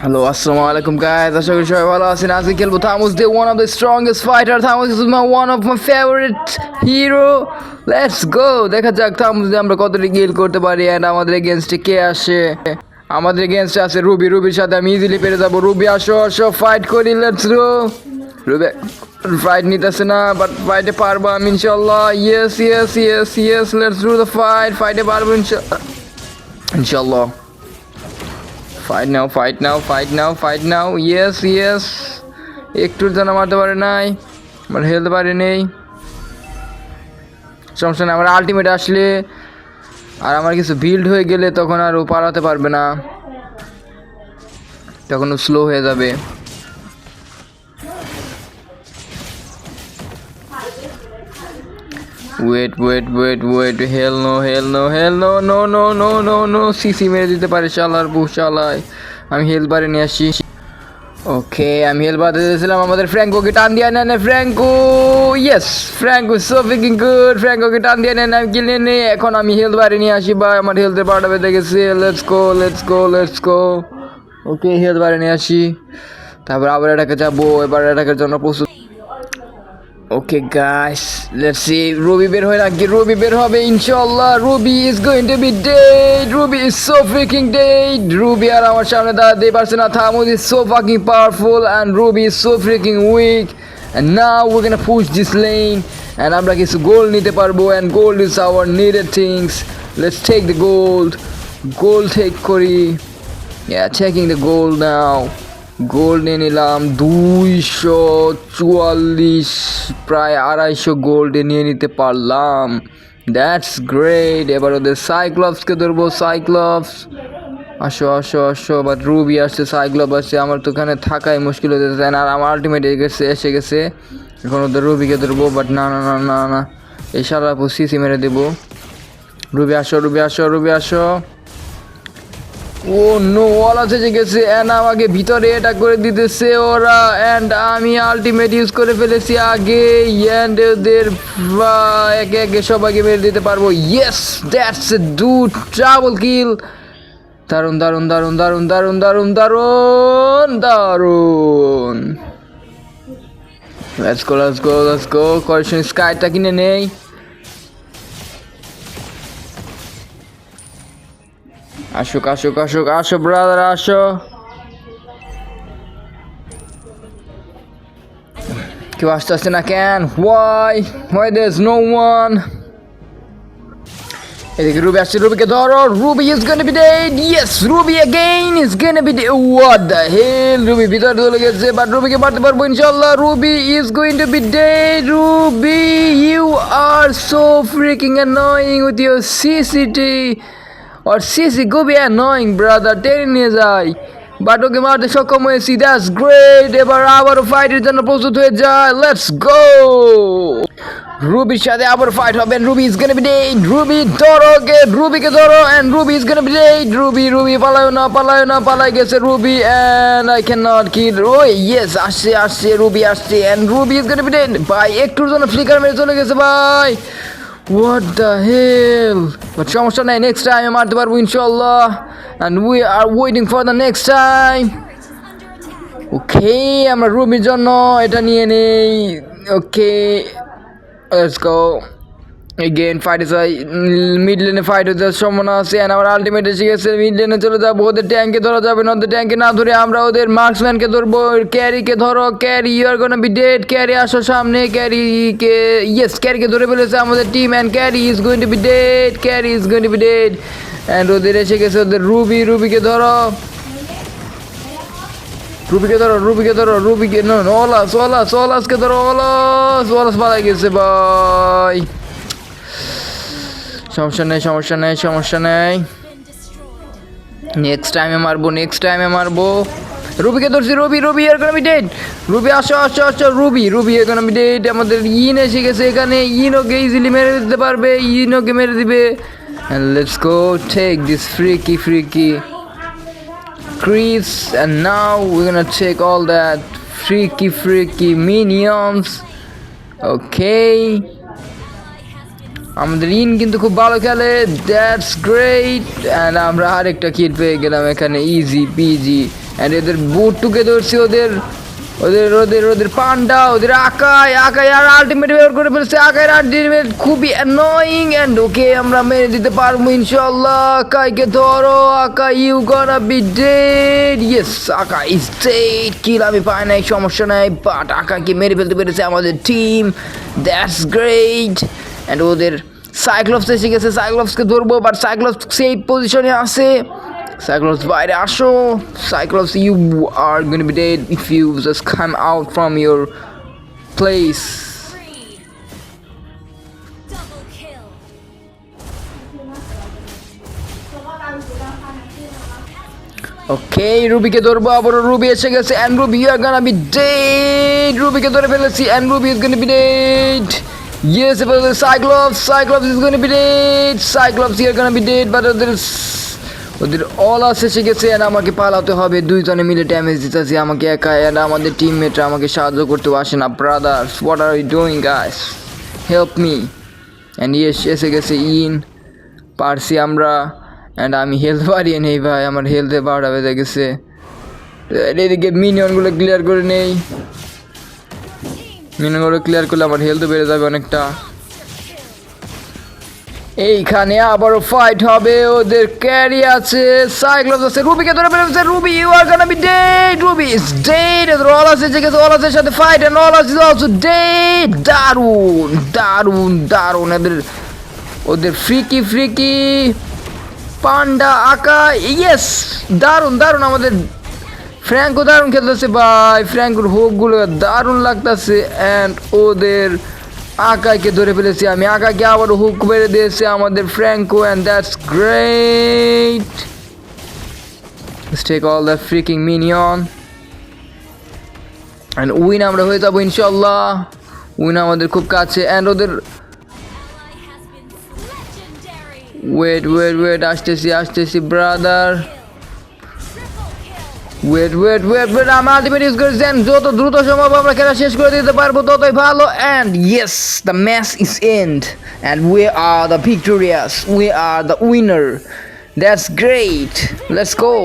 Hello আসসালামু আলাইকুম guys আশা করি সবাই ভালো আছেন। আজকে খেলব Thamuz the one of the strongest fighter Thamuz is my one of my favourite hero let's go দেখা যাক, থামুস দিয়ে আমরা কতটি গিল করতে পারি। অ্যান্ড আমাদের এগেনস্টে কে আসে? আমাদের এগেনস্টে আছে রুবি রুবির সাথে আমি ইজিলি পেরে যাব। রুবি আসো আসো ফাইট করি। লেটস গো রুবি ফাইট নিতেছে না বাট ফাইটে পারব আমি ইনশাল্লাহ yes yes yes yes let's do the fight ফাইটে পারব ইনশাল্লাহ ইনশাল্লাহ fight now fight now fight now fight now yes yes একটুর যেন মারতে পারে নাই। আমার হেলতে পারে নেই। সমস্যা নেই, আমার আলটিমেট আসলে। আর আমার কিছু বিল্ড হয়ে গেলে তখন আর ও পারাতে পারবে না। তখন ও স্লো হয়ে যাবে। Wait wait wait wait hell no hell no hell no no no no no no no মেরে দিতে পারে শালার বউ, শালায়। আমি হেল বারে নিয়ে আসি ওকে আমি হেল বারে দিয়েছিলাম আমাদের ফ্র্যাঙ্কোকে টান দিয়ে নেন Franco yes Franco so freaking good ফ্র্যাঙ্কোকে টান দিয়ে নেন, আমি কিনে নিই। এখন আমি হেল বারে নিয়ে আসি বা আমার হেলথের পাটা বেঁধে গেছে। Let's go let's go let's go okay heal বারে নিয়ে আসি। তারপর আবার এটাকে যাব। এবার এটাকের জন্য প্রস্তুত okay guys let's see Ruby বের হয় নাকি রবি বের হবে, ইনশাআল্লাহ। Ruby is going to be dead Ruby is so freaking dead Ruby আর আমার সামনে দাঁড়াতে পারছে না। Thamuz is so fucking powerful and Ruby is so freaking weak and now we can push this lane and আমরা কিছু gold নিতে পারব and gold is our needed things let's take the gold gold take করি। Taking the gold now. Gold নিয়ে নিলাম। দুইশো চুয়াল্লিশ, প্রায় আড়াইশো গোল্ডে নিয়ে নিতে পারলাম। দ্যাটস গ্রেট এবার ওদের সাইক্লপসকে ধরবো। সাইক্লপস আসো আসো আসো। বাট রুবি আসছে সাইক্লপ আসছে। আমার তো ওখানে থাকাই মুশকিল হতে চায় না আর আমার আলটিমেট গেছে, এসে গেছে। এখন ওদের রুবিকে ধরবো বাট না না না না না। এই সারা সিসি মেরে দেবো। রুবি আসো রুবি আসো রুবি আসো। ও নো ওলা থেকে গেছে অ্যান্ড আমাকে ভিতরে এটা করে দিতেছে ওরা। অ্যান্ড আমি আলটিমেট ইউজ করে ফেলেছি আগে। অ্যান্ড ওদের একে একে সবাইকে মেরে দিতে পারব। Yes that's a double kill দারুণ দারুণ দারুণ দারুণ দারুণ দারুণ দারুণ দারুণ let's go let's go let's go করেশন স্কাইটা কিনে নেই। আসুক আসুক আসুক আসো ব্রাদার আসো কেউ আসতে আসছে না কেন why why does no one এদিকে রুবি আসছে রুবিকে ধরো Ruby is gonna be dead yes Ruby again is gonna be dead what the hell Ruby ভিতরে চলে গেছে বাট রুবিকে মারতে পারবো ইনশাআল্লাহ Ruby is going to be dead Ruby you are so freaking annoying with your CCT R CC খুবই annoying brother টেনে নিয়ে যায় বাট ওকে মারতে সক্ষম হয়েছি দ্যাটস গ্রেট এবার আবারও ফাইটের জন্য প্রস্তুত হয়ে যায় লেটস গো রুবির সাথে আবার ফাইট হবে Ruby is gonna be dead Ruby ধরো কে রুবিকে ধরো and Ruby is gonna be dead Ruby Ruby পালায় না পালায় না পালাই গেছে Ruby and I can not kill O yes আসছে আসছে রুবি আসছে and Ruby is gonna be dead ভাই একটুর জন্য ফ্লিকার মেরে চলে গেছে ভাই হোয়াট দ্য হেল বাট সমস্যা নেই নেক্সট টাইমে মারতে পারব ইনশাল্লাহ and we are waiting for the next time okay আমরা রুবির জন্য এটা নিয়ে নেই। Okay let's go again fight mid লেনে ফাইট হতে সম্ভাবনা আছে and আমার আলটিমেট এসে গেছে মিড লেনে চলে যাব, ওদের ট্যাঙ্কে ধরা যাবে না, ওদের ট্যাঙ্কে না ধরে আমরা ওদের মার্কসম্যানকে ধরবো ক্যারিকে ধরো carry you are gonna be dead carry আসো সামনে ক্যারিকে ইয়েস ক্যারিকে ধরে ফেলেছে আমাদের team and carry is going to be dead carry is going to be dead and ওদের এসে গেছে ওদের রুবি রুবিকে ধরো। রুবিকে ধরো রুবিকে ধরো রুবিকে ওলাস ওলাস ওলাসকে ধরো ওলাস ওলাস পালাই গেছে ভাই সমস্যা নেই সমস্যা নেই সমস্যা নেই। নেক্সট টাইমে মারবো নেক্সট টাইমে মারবো। রুবিকে ধরছি, রবি রবি আমি ডেট রুবি, আসো আসো আসো, রুবি রুবি আমি ডেট আমাদের ইন এসে গেছে এখানে। ইন ওকে ইজিলি মেরে দিতে পারবে ইন ওকে মেরে দিবে। Let's go take this freaky freaky crease and now we're gonna take all that freaky freaky minions. Okay. আমাদের ইন কিন্তু খুব ভালো খেলে। দ্যাটস গ্রেট অ্যান্ড আমরা আরেকটা কিট পেয়ে গেলাম এখানে। ইজি পিজি অ্যান্ড এদের বুট টুকে ধরছি ওদের ওদের ওদের ওদের পান্ডা, ওদের আকায় আকায় আর আলটিমেট ব্যবহার করে ফেলছে। আকায়ের আলটিমেট খুবই অ্যানোয়িং অ্যান্ড ওকে আমরা মেরে দিতে পারব ইনশাল্লাহ আকাইকে ধরো। Akai you gonna be dead yes Akai is dead kill আমি পাই নাই, সমস্যা নাই। বাট আকাকে মেরে ফেলতে পেরেছে আমাদের টিম দ্যাটস গ্রেট অ্যান্ড ওদের সাইক্লপস এসে গেছে। সাইক্লপসকে ধরবো বাট সাইক্লপস সেই পজিশনে আছে। Cyclops, বাইরে আসো। Gonna be dead if you just come out from your place Three. Double kill. ওকে রুবিকে ধরবো, আবারও রুবি এসে গেছে। And Ruby you are gonna be dead রুবিকে ধরে ফেলেছি। And Ruby is gonna be dead yes এবার Cyclops Cyclops is gonna be dead Cyclops you are gonna be dead but ওদের ওদের অল আস এসে গেছে অ্যান্ড আমাকে পালাতে হবে। দুইজনে মিলে ড্যামেজ দিতেছি আমাকে একা অ্যান্ড আমাদের টিমমেটরা আমাকে সাহায্য করতেও আসে না। Brothers what are you doing guys help me and yes এসে গেছে ইন পারছি আমরা। অ্যান্ড আমি হেলথ বাড়িয়ে নেই ভাই, আমার হেলথে বারোটা বেজে গেছে। এদিকে মিনিয়নগুলো ক্লিয়ার করে নেই। মিনিয়নগুলো ক্লিয়ার করলে আমার হেলথ বেড়ে যাবে অনেকটা। এইখানে আবারও ফাইট হবে, ওদের ক্যারি আছে সাইক্লোস আছে রুবিকে ধরে ফেলেছে Ruby you are gonna be dead Ruby is dead all আছে, যে গেছে অল আছে সাথে ফাইট এন্ড অল আছে অলসো ডেড দারুণ দারুণ দারুণ এদের, ওদের ফ্রিকি ফ্রিকি পান্ডা, আকা ইয়েস দারুণ দারুণ আমাদের ফ্র্যাঙ্কো দারুণ খেলতেছে ভাই। ফ্র্যাঙ্কোর হোকগুলো দারুণ লাগতেছে অ্যান্ড ওদের আকাকে ধরে ফেলেছি আমি। আকাকে আবার হুক মেরে দিয়েছে আমাদের Franco and that's great take all the freaking minion and win আমরা হয়ে যাব ইনশাল্লাহ উইন আমাদের খুব কাছে। অ্যান্ড ওদের. ওয়েট ওয়েট ওয়েট আসতেছি আসতেছি brother wait wait wait wait আমি আলটিমেট ইউজ করেছি and যত দ্রুত সম্ভব আমরা খেলা শেষ করে দিতে পারব, ততই ভালো। And yes the match is end and we are the victorious we are the winner that's great let's go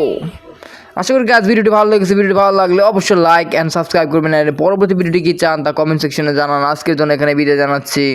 আশা করি গাছ ভিডিওটি ভালো লেগেছে। ভিডিওটি ভালো লাগলে অবশ্যই লাইক অ্যান্ড সাবস্ক্রাইব করবেন। আর পরবর্তী ভিডিওটি কি চান তা কমেন্ট সেকশনে জানান। আজকের জন্য এখানে বিদায় জানাচ্ছি।